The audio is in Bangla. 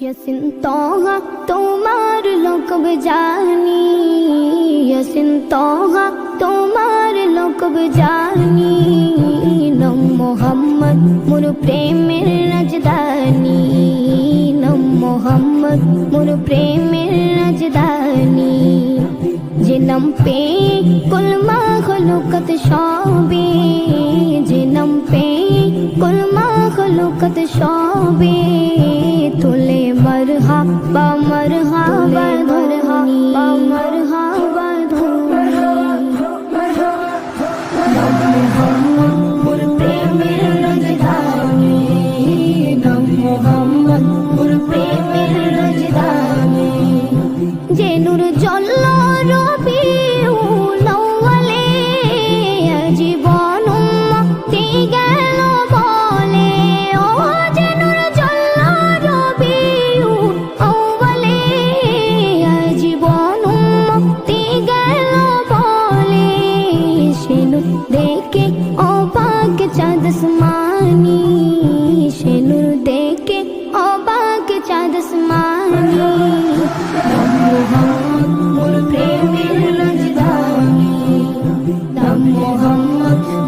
यसिन तोहा তোমার লোকব জানি यसिन तोहा তোমার লোকব জানি নম মোহাম্মদ মোর প্রেমের রাজধানী নম মোহাম্মদ মোর প্রেমের রাজধানী যে নাম পে কুলমা তাকত সবে তোলে মরহাবা মরহাবা মরহাবা মরহাবা যে নূর জল রবি Lord, Lord.